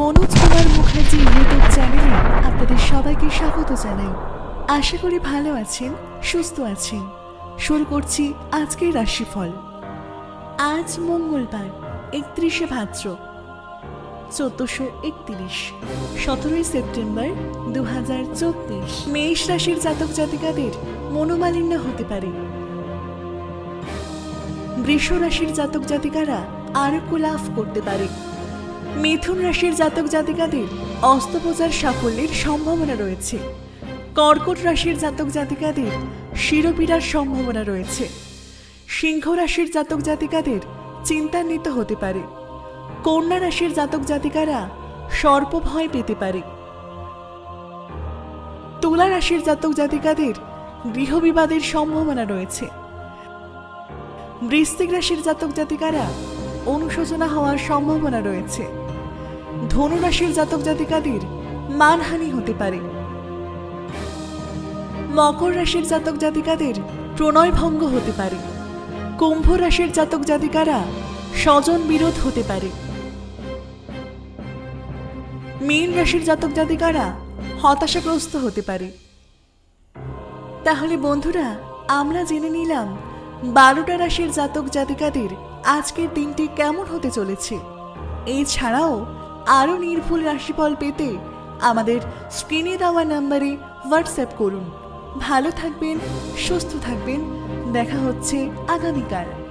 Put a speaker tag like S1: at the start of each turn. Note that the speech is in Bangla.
S1: মনোজ কুমার মুখার্জি ইউটিউব চ্যানেলে আপনাদের সবাইকে স্বাগত জানাই। আশা করি ভালো আছেন, সুস্থ আছেন। শুরু করছি আজকের রাশিফল। আজ মঙ্গলবার, একত্রিশে ভাদ্র, চোদ্দশো একত্রিশ, সতেরোই সেপ্টেম্বর দু হাজার চব্বিশ। মেষ রাশির জাতক জাতিকাদের মনোমালিন্য হতে পারে। বৃষ রাশির জাতক জাতিকারা আরোগ্য লাভ করতে পারে। মিথুন রাশির জাতক জাতিকাদের অস্ত্রোপচার সাফল্যের সম্ভাবনা রয়েছে। কর্কট রাশির জাতক জাতিকাদের শিরোপীড়ার সম্ভাবনা রয়েছে। সিংহ রাশির জাতক জাতিকাদের চিন্তান্বিত হতে পারে। কন্যা রাশির জাতক জাতিকারা সর্প ভয় পেতে পারে। তুলা রাশির জাতক জাতিকাদের গৃহবিবাদের সম্ভাবনা রয়েছে। বৃশ্চিক রাশির জাতক জাতিকারা অনুশোচনা হওয়ার সম্ভাবনা রয়েছে। ধনু রাশির জাতক জাতিকাদের মানহানি হতে পারে। মকর রাশির জাতক জাতিকাদের প্রণয় ভঙ্গ হতে পারে। কুম্ভ রাশির জাতক জাতিকারা স্বজন বিরোধ হতে পারে। মীন রাশির জাতক জাতিকারা হতাশাগ্রস্ত হতে পারে। তাহলে বন্ধুরা, আমরা জেনে নিলাম বারোটা রাশির জাতক জাতিকাদের আজকের দিনটি কেমন হতে চলেছে। এছাড়াও আরও নির্ভুল রাশিফল পেতে আমাদের স্ক্রিনে দেওয়া নাম্বারে হোয়াটসঅ্যাপ করুন। ভালো থাকবেন, সুস্থ থাকবেন। দেখা হচ্ছে আগামীকাল।